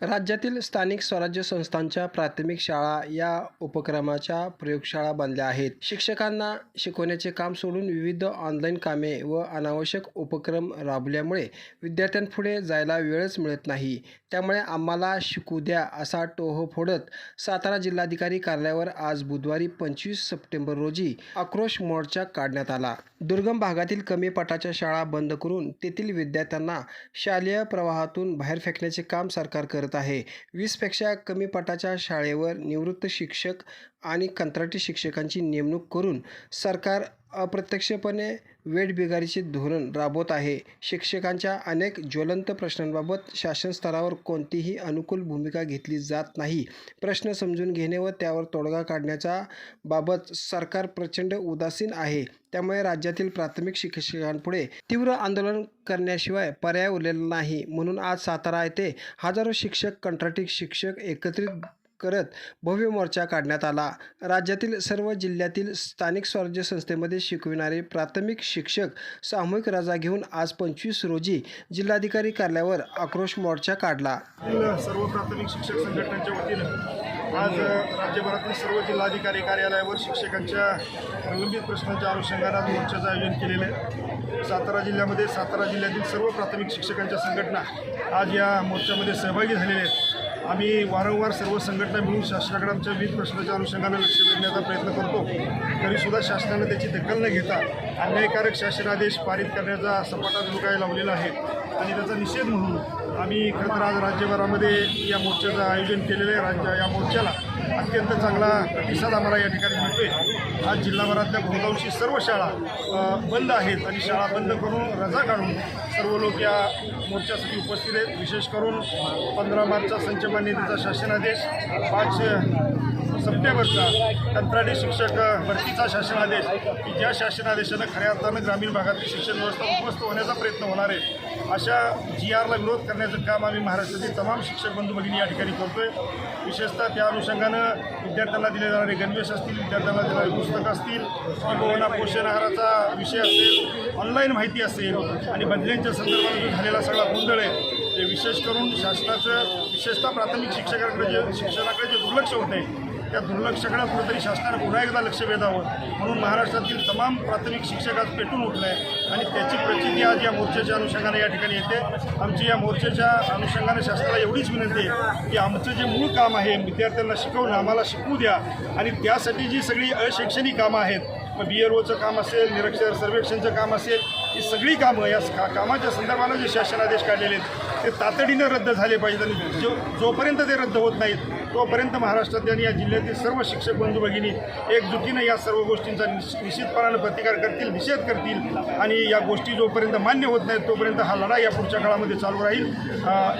राज्यातील स्थानिक स्वराज्य संस्थांच्या प्राथमिक शाळा या उपक्रमाच्या प्रयोगशाळा बनल्या आहेत. शिक्षकांना शिकवण्याचे काम सोडून विविध ऑनलाईन कामे व अनावश्यक उपक्रम राबल्यामुळे विद्यार्थ्यांपुढे जायला वेळच मिळत नाही. त्यामुळे आम्हाला शिकू द्या असा टोह फोडत सातारा जिल्हाधिकारी कार्यालयावर आज बुधवारी पंचवीस सप्टेंबर रोजी आक्रोश मोर्चा काढण्यात आला. दुर्गम भागातील कमी पटाच्या शाळा बंद करून तेथील विद्यार्थ्यांना शालेय प्रवाहातून बाहेर फेकण्याचे काम सरकार करत आहे. वीसपेक्षा कमी पटाच्या शाळेवर निवृत्त शिक्षक आणि कंत्राटी शिक्षकांची नेमणूक करून सरकार अप्रत्यक्षपणे वेठबिगारीचे धोरण राबवत आहे. शिक्षकांच्या अनेक ज्वलंत प्रश्नांबाबत शासन स्तरावर कोणतीही अनुकूल भूमिका घेतली जात नाही. प्रश्न समजून घेणे व त्यावर तोडगा काढण्याच्या बाबत सरकार प्रचंड उदासीन आहे. त्यामुळे राज्यातील प्राथमिक शिक्षकांपुढे तीव्र आंदोलन करण्याशिवाय पर्याय उरलेला नाही. म्हणून आज सातारा येथे हजारो शिक्षक कंत्राटी शिक्षक एकत्रित करत भव्य मोर्चा काढण्यात आला. राज्यातील सर्व जिल्ह्यातील स्थानिक स्वराज्य संस्थेमध्ये शिकविणारे प्राथमिक शिक्षक सामूहिक रजा घेऊन आज पंचवीस रोजी जिल्हाधिकारी कार्यालयावर आक्रोश मोर्चा काढला. सर्व प्राथमिक शिक्षक संघटनांच्या वतीनं आज राज्यभरातील सर्व जिल्हाधिकारी कार्यालयावर शिक्षकांच्या प्रलंबित प्रश्नांच्या अनुषंगानं आज मोर्चाचं आयोजन केलेलं आहे. सातारा जिल्ह्यामध्ये सातारा जिल्ह्यातील सर्व प्राथमिक शिक्षकांच्या संघटना आज या मोर्चामध्ये सहभागी झालेल्या आहेत. आम्ही वारंवार सर्व संघटना मिळून शासनाकडे आमच्या विविध प्रश्नाच्या अनुषंगाने लक्ष वेधण्याचा प्रयत्न करतो. तरीसुद्धा शासनानं त्याची दखल न घेता अन्यायकारक शासनादेश पारित करण्याचा सपाटा धुकाय लावलेला आहे आणि त्याचा निषेध म्हणून आम्ही खरं तर आज राज्यभरामध्ये या मोर्चाचं आयोजन केलेलं आहे. राज्य या मोर्चाला अत्यंत चांगला प्रतिसाद आम्हाला या ठिकाणी मिळतोय. आज जिल्हाभरातल्या बहुतांशी सर्व शाळा बंद आहेत आणि शाळा बंद करून रजा काढून सर्व लोक या मोर्चासाठी उपस्थित आहेत. विशेष करून पंधरा मार्चचा संचमान्यतेचा शासनादेश पाच सप्टेंबरचा कंत्राटी शिक्षक भरतीचा शासनादेश की ज्या शासनादेशानं खऱ्या अर्थानं ग्रामीण भागातली शिक्षण व्यवस्था उद्ध्वस्त होण्याचा प्रयत्न होणार आहे अशा जी आरला विरोध करण्याचं काम आम्ही महाराष्ट्रातील तमाम शिक्षक बंधू भगिनी या ठिकाणी करतोय. विशेषतः त्या अनुषंगानं विद्यार्थ्यांना दिले जाणारे गणवेश असतील विद्यार्थ्यांना देणारी पुस्तकं असतील किंवा पोषण आहाराचा विषय असेल ऑनलाईन माहिती असेल आणि बदल्यांच्या संदर्भात जो झालेला सगळा गोंधळ आहे ते विशेष करून शासनाचं विशेषतः प्राथमिक शिक्षकाकडे जे शिक्षणाकडे जे दुर्लक्ष होत आहे त्या दुर्लक्षकडे कुठेतरी शासनानं पुन्हा एकदा लक्ष वेधावं. म्हणून महाराष्ट्रातील तमाम प्राथमिक शिक्षक आज पेटून उठलं आहे आणि त्याची प्रचिती आज या मोर्चाच्या अनुषंगाने या ठिकाणी येते. आमची या मोर्चाच्या अनुषंगाने शासनाला एवढीच विनंती आहे की आमचं जे मूळ काम आहे विद्यार्थ्यांना शिकवणं आम्हाला शिकवू द्या. आणि त्यासाठी जी सगळी अशैक्षणिक कामं आहेत मग बी एल ओचं काम असेल निरक्षर सर्वेक्षणचं काम असेल ही सगळी कामं या का कामाच्या संदर्भानं जे शासनादेश काढलेले आहेत ते तातडीनं रद्द झाले पाहिजेत. आणि जो जोपर्यंत ते रद्द होत नाहीत तोपर्यंत महाराष्ट्रातल्या आणि या जिल्ह्यातील सर्व शिक्षक बंधू भगिनी एकजुटीनं या सर्व गोष्टींचा निश निश्चितपणानं प्रतिकार करतील निषेध करतील आणि या गोष्टी जोपर्यंत मान्य होत नाहीत तोपर्यंत हा लढा या पुढच्या काळामध्ये चालू राहील.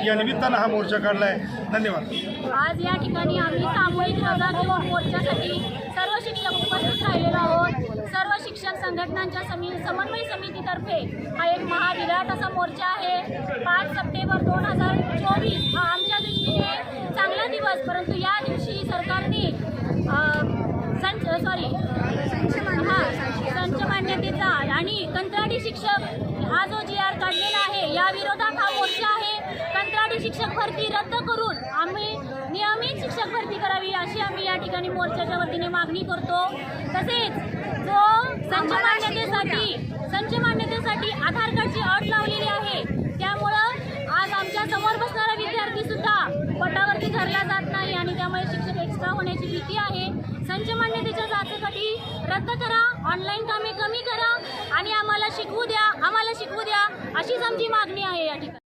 या निमित्तानं हा मोर्चा काढला आहे धन्यवाद. आज या ठिकाणी आम्ही सामूहिक रजा मोर्चासाठी सर्व शिक्षक उपस्थित राहिलेलो आहोत. सर्व शिक्षक संघटनांच्या समी समन्वय समितीतर्फे हा एक महाविराट असा मोर्चा आहे. पाच सप्टेंबर दोन हजार चोवीस हा आमच्या दृष्टीने चांगला दिवस परंतु या दिवशी सरकारने अं, संच सॉरी हा संच मान्यतेचा आणि कंत्राटी शिक्षक हा जो जी आर काढलेला आहे या विरोधात हा मोर्चा आहे. कंत्राटी शिक्षक भरती रद्द करून आम्ही नियमित शिक्षक भरती करावी अशी आम्ही या ठिकाणी मोर्चाच्या वतीने मागणी करतो. तसेच जो संच मान्यतेसाठी संच मान्यतेसाठी आधार कार्डची अट लावलेली आहे त्यामुळं आज आमच्यासमोर बसणारा विद्यार्थी सुद्धा पटावरती धरला जात नाही आणि त्यामुळे शिक्षक एक्स्ट्रा होण्याची भीती आहे. पंचमान्यतेच्या जाचेसाठी रद्द करा ऑनलाईन कामे कमी करा आणि आम्हाला शिकवू द्या आम्हाला शिकवू द्या अशीच आमची मागणी आहे या ठिकाणी.